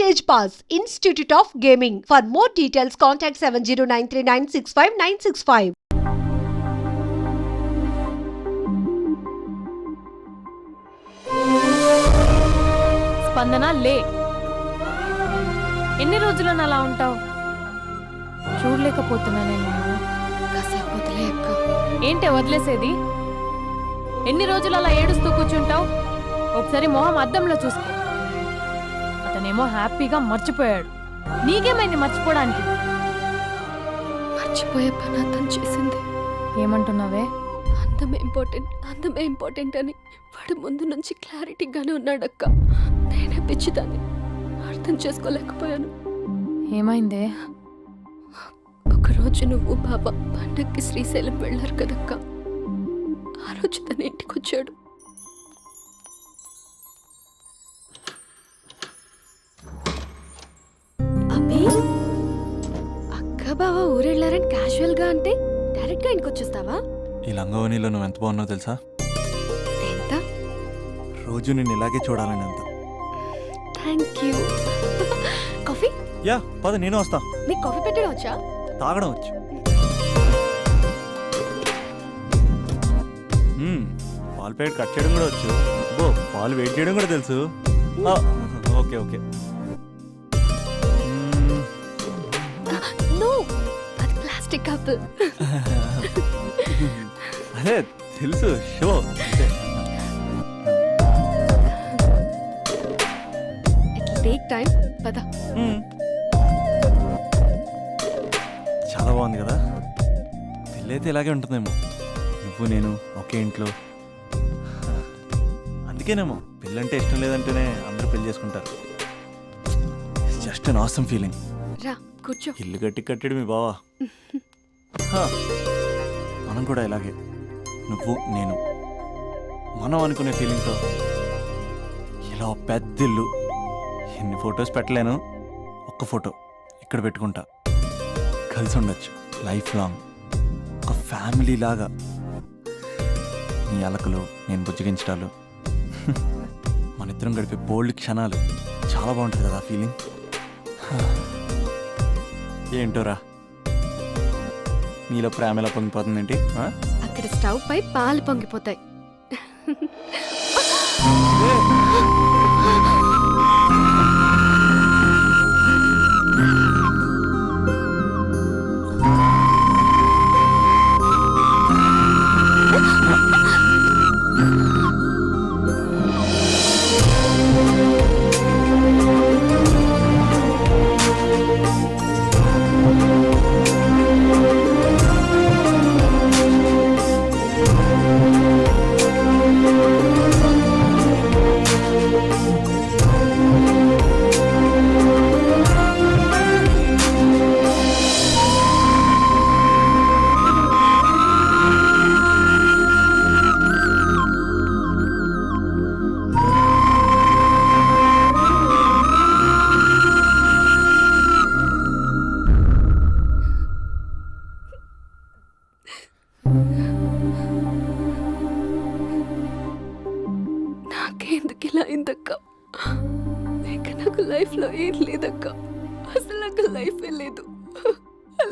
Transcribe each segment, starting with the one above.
Stage Pass, Institute of Gaming. For more details, contact 709396596. స్పందన లే. ఎన్ని రోజులు అలా ఉంటావు? చూడలేకపోతున్నా నేను. కాసేపు వదిలే అక్క. ఏంటి వదిలేసేది? ఎన్ని రోజులు అలా ఏడుస్తూ కూర్చుంటావు? ఒకసారి మొహం అద్దంలో చూసుకో. అతనేమో హ్యాపీగా మర్చిపోయాడు. నీకేమైంది మర్చిపోవడానికి? మర్చిపోయే పని అతను చేసింది. ఏమంటున్నావే? అందమే ఇంపార్టెంట్ అందమే ఇంపార్టెంట్ అని వాడు ముందు నుంచి క్లారిటీగానే ఉన్నాడక్క. నేనే పిచ్చిదాన్ని. అర్థం చేసుకోలేకపోయాను. ఏమైందే? ఒకరోజు నువ్వు బాబా పండక్కి శ్రీశైలం వెళ్ళారు కదక్క. ఆ రోజు తన ఇంటికి వచ్చాడు బావ ఊరెళ్ళారని క్యాజువల్గా అంటే డైరెక్ట్గా ఇంటికి వచ్చేస్తావా ఈ లంగవనిలో నువ్వు ఎంత బాగున్నావు తెలుసా? ఎంత? రోజు నేను ఇలాగే చూడాలని అంత. Thank you coffee? యా పద నేను వస్తా. నీకు కాఫీ పెట్టడం వచ్చా? తాగడం వచ్చు. మ్మ్, పాలు ప్యాకెట్ కట్ చేయడం కూడా వచ్చు. పాలు వెయిట్ చేయడం కూడా తెలుసు. ఆ, ఓకే ఓకే. ప్లాస్టిక్ కప్ అదే తెలుసు షో. టేక్ టైం పద. చాలా బాగుంది కదా. పెళ్ళైతే ఇలాగే ఉంటుందేమో. నువ్వు నేను ఒకే ఇంట్లో. అందుకేనేమో పెళ్ళంటే ఇష్టం లేదంటేనే అందరూ పెళ్ళి చేసుకుంటారు. జస్ట్ అన్ ఆసమ్ ఫీలింగ్ రా. కూర్చో. ఇల్లు కట్టి కట్టాడు మీ బావా. హా, మనం కూడా ఇలాగే. నువ్వు నేను. మనం అనుకునే ఫీలింగ్తో ఇలా ఓ పెద్ద ఇల్లు ఎన్ని ఫొటోస్ పెట్టలేను. ఒక్క ఫోటో ఇక్కడ పెట్టుకుంటా. కలిసి ఉండొచ్చు లైఫ్ లాంగ్. ఒక ఫ్యామిలీ లాగా. నీ అలకలు నేను బుజ్జగించడాలు. మన ఇద్దరం గడిపే బోల్డ్ క్షణాలు. చాలా బాగుంటుంది కదా ఫీలింగ్. ఏంటోరా? నీలో ప్రేమ ఎలా పొంగిపోతుందేంటి? ఆ? అక్కడ స్టవ్ పై పాలు పొంగిపోతాయి.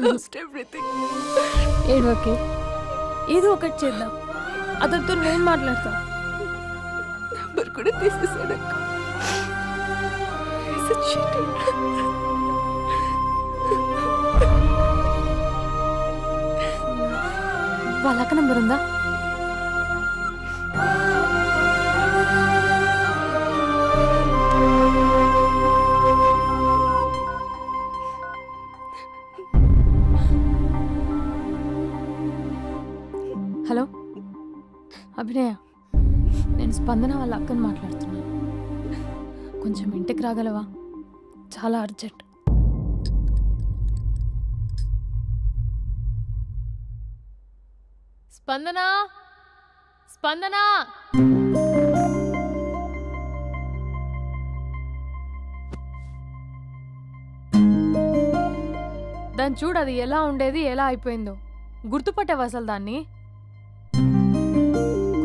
లాస్ట్ ఎవ్రీథింగ్ ఏడవకే ఏదో ఒకటి చేద్దాం. అతనితో నేను మాట్లాడతా. నంబర్ కూడా తీసేసాడక్క He's a cheater. వాళ్ళ అక్క నంబర్ ఉందా? అభినయ నేను స్పందన వాళ్ళ అక్కని మాట్లాడుతున్నాను. కొంచెం ఇంటికి రాగలవా? చాలా అర్జెంట్. స్పందన? స్పందన? దాన్ని చూడు అది ఎలా ఉండేది ఎలా అయిపోయిందో. గుర్తుపట్టావు అసలు దాన్ని?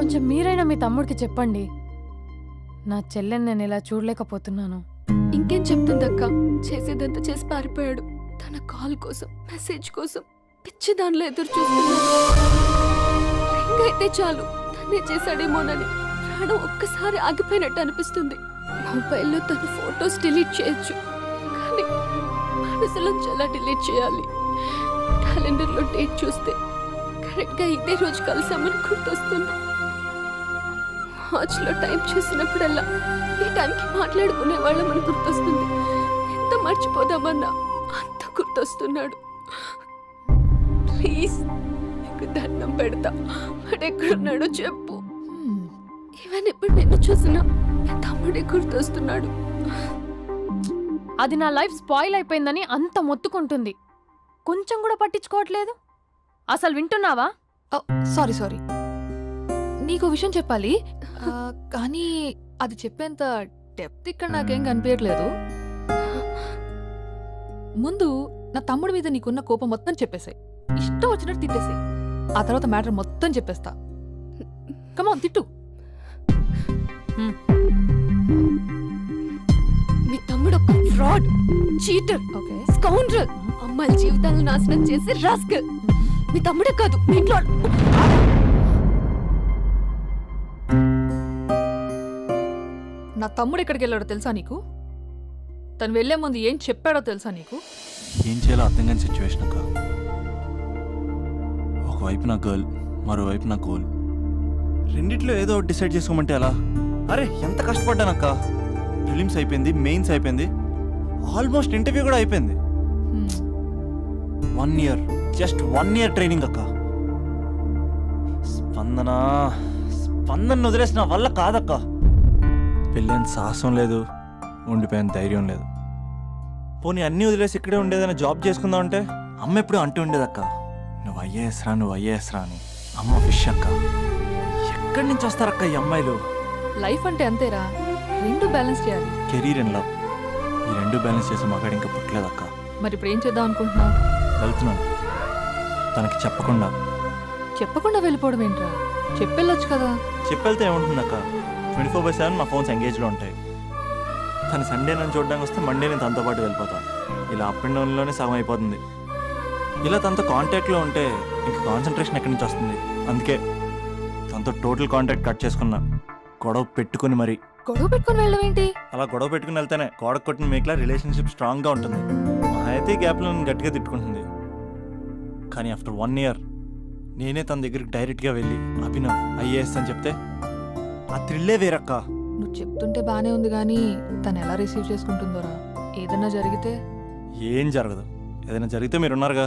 కొంచెం మీరైనా మీ తమ్ముడికి చెప్పండి. నా చెల్లెని నేను ఇలా చూడలేకపోతున్నాను. ఇంకేం చెప్తుందక్క చేసేదంతా చేసి పారిపోయాడు. తన కాల్ కోసం మెసేజ్ కోసం పిచ్చి దానిలో ఎదురు చూస్తున్నాడు. అయితే చాలు తనే చేశాడేమోనని ప్రాణం ఒక్కసారి ఆగిపోయినట్టు అనిపిస్తుంది. మొబైల్లో తన ఫొటోస్ డిలీట్ చేయొచ్చు. కానీ మనసులో చాలా డిలీట్ చేయాలి. క్యాలెండర్లో డేట్ చూస్తే కరెక్ట్గా ఇదే రోజు కలిసామని గుర్తొస్తుంది. వాచ్లో టైం చూసినప్పుడల్లా ఈ టైంకి మాట్లాడుకునే వాళ్ళమని గుర్తొస్తుంది. ఎంత మర్చిపోదామన్నా అంత గుర్తొస్తున్నాడు. ప్లీజ్ నీకు దండం పెడతా. వాడు ఎక్కడున్నాడో చెప్పు ఈవెన్ ఇప్పుడు నిన్ను చూసినా తమ్ముడే గుర్తొస్తున్నాడు. అది నా లైఫ్ స్పాయిల్ అయిపోయిందని అంత మొత్తుకుంటుంది. కొంచెం కూడా పట్టించుకోవట్లేదు? అసలు వింటున్నావా? Sorry sorry. నీకు విషయం చెప్పాలి. ఆ, కానీ అది చెప్పేంత డెప్త్ ఇక్కడ నాకేం కనిపించట్లేదు ముందు నా తమ్ముడి మీద నీకున్న కోపం మొత్తం చెప్పేసాయి. ఇష్టం వచ్చినట్టు తిట్టేసాయి. ఆ తర్వాత మ్యాటర్ మొత్తం చెప్పేస్తా. కమాన్ తిట్టు. మీ తమ్ముడు ఒక ఫ్రాడ్ చీటర్ ఓకే. స్కౌండ్రల్. అమ్మాయిల జీవితాలను నాశనం చేసి రాస్కల్ మీ తమ్ముడే కాదు మీ ఇంట్లో నా తమ్ముడు ఎక్కడికి వెళ్ళాడో తెలుసా నీకు? తను వెళ్ళే ముందు ఏం చెప్పాడో తెలుసా నీకు? ఏం చేయాలో అర్థం కాని సిచ్యువేషన్ అక్క. ఒకవైపు నా గర్ల్ మరోవైపు నా గోల్. రెండిట్లో ఏదో ఒకటి డిసైడ్ చేసుకోమంటే ఎలా? అరే ఎంత కష్టపడ్డానక్క ఫిలిమ్స్ అయిపోయింది మెయిన్స్ అయిపోయింది. ఆల్మోస్ట్ ఇంటర్వ్యూ కూడా అయిపోయింది. One year just one year training అక్క. స్పందన స్పందన వదిలేసిన వల్ల కాదక్క. పెళ్ళైన సాహసం లేదు ఉండిపోయిన ధైర్యం లేదు. పోనీ అన్నీ వదిలేసి ఇక్కడే ఉండేదైనా జాబ్ చేసుకుందాం అంటే? అమ్మ ఎప్పుడు అంటూ ఉండేదక్క నువ్వు ఐఏఎస్ రా నువ్వు ఐఏఎస్ రా అని. అమ్మ ఫిష్ అక్క. ఎక్కడి నుంచి వస్తారక్క ఈ అమ్మాయిలు? లైఫ్ అంటే అంతేరా రెండు బ్యాలెన్స్ చేయాలి. Career and love. ఈ రెండు బ్యాలెన్స్ చేసే మగాడు ఇంకా పుట్టలేదక్క. మరి ఇప్పుడు ఏం చేద్దాం అనుకుంటున్నావు? వెళ్తున్నాను. తనకి చెప్పకుండా. చెప్పకుండా వెళ్ళిపోవడం ఏంట్రా? చెప్పెళ్ళొచ్చు కదా. చెప్పెళ్తే ఏముంటుందక్క? ట్వంటీ ఫోర్ బై సెవెన్ మా ఫోన్స్ ఎంగేజ్లో ఉంటాయి. తను సండే నన్ను చూడడానికి వస్తే మండే నేను తనతో పాటు వెళ్ళిపోతాను ఇలా అప్ అండ్ డౌన్లోనే సగం అయిపోతుంది. ఇలా తనతో కాంటాక్ట్లో ఉంటే ఇంక కాన్సన్ట్రేషన్ ఎక్కడి నుంచి వస్తుంది? అందుకే తనతో టోటల్ కాంటాక్ట్ కట్ చేసుకున్నా. గొడవ పెట్టుకుని మరి. గొడవ పెట్టుకొని వెళ్ళడం ఏంటి? అలా గొడవ పెట్టుకుని వెళ్తేనే గోడ కొట్టిన మేకలా రిలేషన్షిప్ స్ట్రాంగ్గా ఉంటుంది. మా అయితే గ్యాప్లో నన్ను గట్టిగా తిట్టుకుంటుంది. కానీ ఆఫ్టర్ వన్ ఇయర్ నేనే తన దగ్గరికి డైరెక్ట్గా వెళ్ళి అభినవ్ ఐఏఎస్ అని చెప్తే ఆ థ్రిల్లే వేరక్క. నువ్వు చెప్తుంటే బానే ఉంది కానీ తను ఎలా రిసీవ్ చేసుకుంటుందోరా? ఏదన్నా జరిగితే? ఏం జరగదు. ఏదైనా జరిగితే మీరున్నారుగా.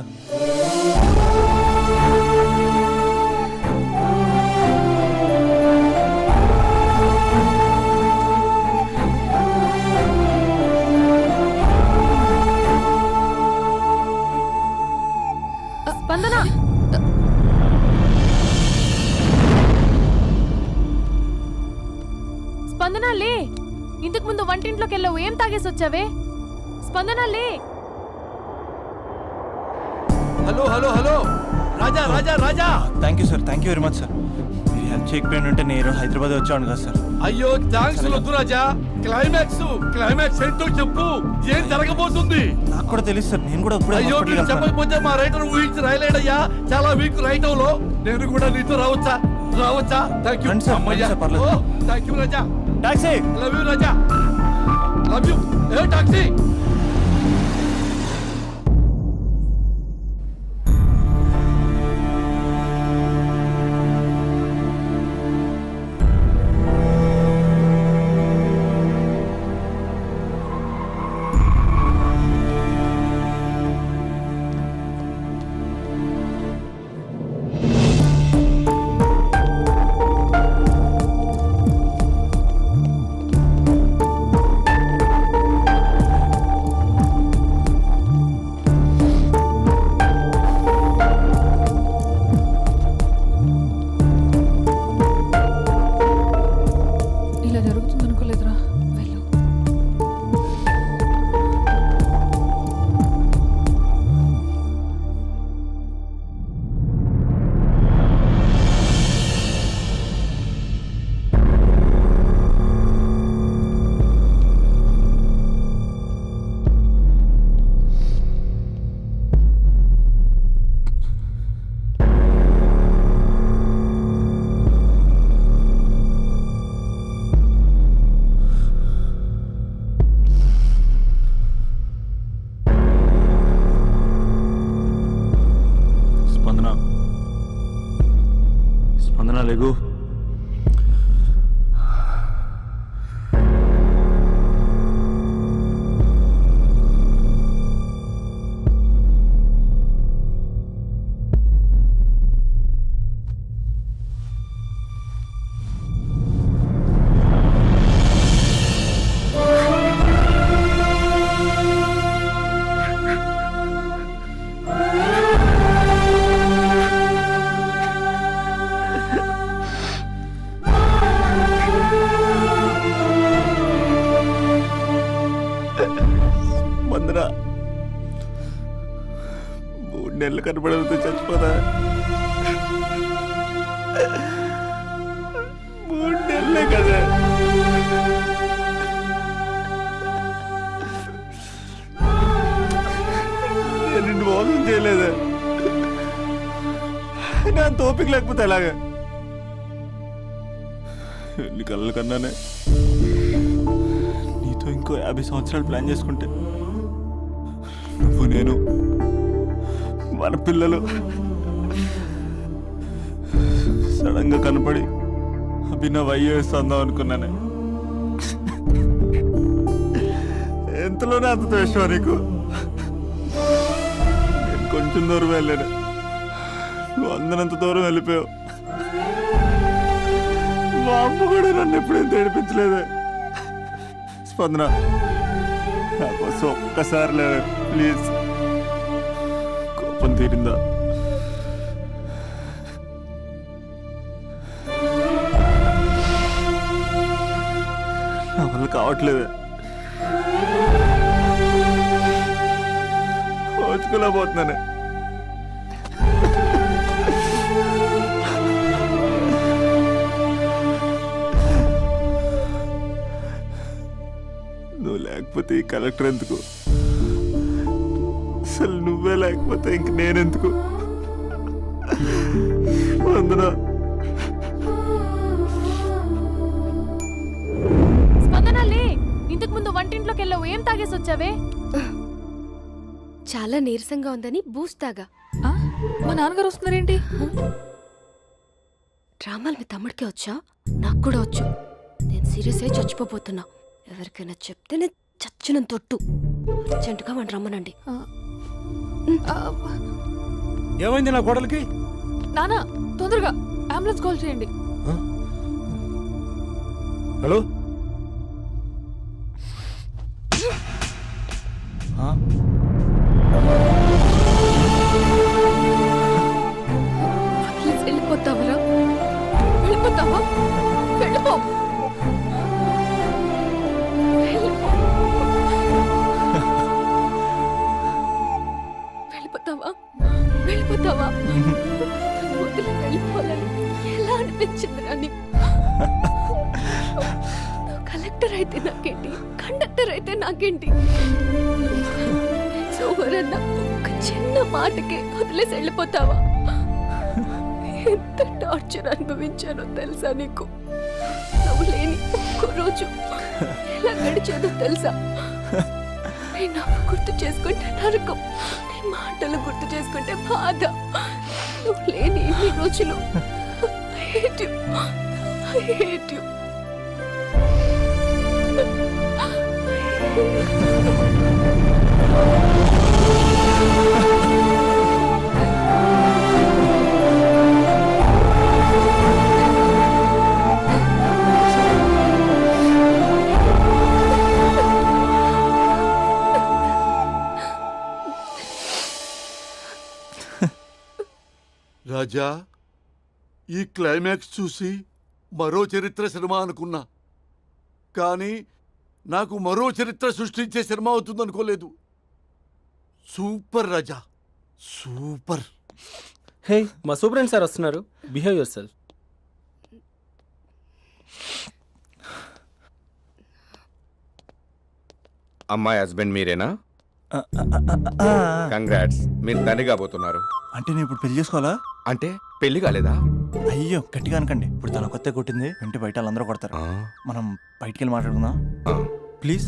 Hello hello hello. Raja Raja Raja. Thank you sir thank you very much sir మీరు హెల్ప్ చేయకపోయిన ఉంటే నేను హైదరాబాద్ వచ్చాను కదా సార్ అయ్యో థ్యాంక్స్ వద్దు రాజా. క్లైమాక్స్ క్లైమాక్స్ ఏంటో చెప్పు. ఏం జరగబోతుంది? నాకు కూడా తెలుసు సార్ నేను కూడా ఇప్పుడే అయ్యో మీరు. చెప్పకపోతే మా రైటర్ ఊహించి రాయలేడయ్యా చాలా వీక్ రైటర్లో. నేను కూడా నీతో రావచ్చా? రావచ్చా? థ్యాంక్ యూ సార్, పర్లేదు. Thank you Raja. Taxi love you Raja. Love you A taxi లేగు నెలలు కనపడవుతూ చచ్చిపోతా. మూడు నెలలే కదా. నేను మోసం చేయలేదా. నా తోపిక లేకపోతే ఎలాగా? ఎన్ని కళ్ళ కన్నానే. నీతో ఇంకో యాభై సంవత్సరాలు ప్లాన్ చేసుకుంటే నువ్వు నేను మన పిల్లలు. సడన్గా కనపడి అభినవ్ అందాం అనుకున్నానే. ఎంతలోనే అంత ద్వేషం నీకు? నేను కొంచెం దూరం వెళ్ళాను. నువ్వు అందనంత దూరం వెళ్ళిపోయావు. మా అమ్మ కూడా నన్ను ఎప్పుడేం తేడిపించలేదే స్పందన నా కోసం ఒక్కసారి లేదు ప్లీజ్. తీరిందా? నా వల్ల కావట్లేదే. పోతున్నానే. నువ్వు లేకపోతే కలెక్టర్ ఎందుకు? అసలు నువ్వే లేకపోతే ఇంక నేనెందుకు? వందనా. స్పందన లే ఇంతకు ముందు వంటింట్లోకి వెళ్ళావు ఏం తాగేసి వచ్చావే చాలా నీరసంగా ఉందని బూస్ట్ తాగా. ఆ? మా నాన్నగారు వస్తున్నారేంటి? డ్రామాలు మీ తమ్ముడికే వచ్చా? నాకు కూడా వచ్చు. నేను సీరియస్ అయి చచ్చిపోబోతున్నా. ఎవరికైనా చెప్తే నేను చచ్చిన తొట్టు. అర్జెంటుగా వాడిని రమ్మనండి. ఆ, ఏమైంది నా కోడలికి? నాన్న తొందరగా. అంబులెన్స్ కాల్ చేయండి. హలో? మాటకి చిన్న వదిలేసి వెళ్ళిపోతావా? ఎంత టార్చర్ అనుభవించానో తెలుసా నీకు? నువ్వు లేని ఒక్క రోజు ఎలా గడిచేదో తెలుసా? నేను గుర్తు చేసుకుంటే నరకం నీ మాటలు గుర్తు చేసుకుంటే బాధ. నువ్వు లేని ఇన్ని రోజులు I hate you. రాజా ఈ క్లైమాక్స్ చూసి మరో చరిత్ర సినిమా అనుకున్నా. కానీ నాకు మరో చరిత్ర సృష్టించే సినిమా అవుతుంది అనుకోలేదు సూపర్ రాజా సూపర్. హే మా సూపరెంట్ సార్ వస్తున్నారు. బిహేవ్ యువర్ సెల్ఫ్ అమ్మాయి హస్బెండ్ మీరేనా. కంగ్రాట్స్ మీరు తండ్రి కాబోతున్నారు. అంటే నేను ఇప్పుడు పెళ్ళి చేసుకోవాలా? అంటే పెళ్ళి కాలేదా? అయ్యో గట్టిగా అనకండి. ఇప్పుడు తన కొత్త కొట్టింది వెంట బయట వాళ్ళందరూ కొడతారు. మనం బయటికి వెళ్ళి మాట్లాడుకుందాం. ప్లీజ్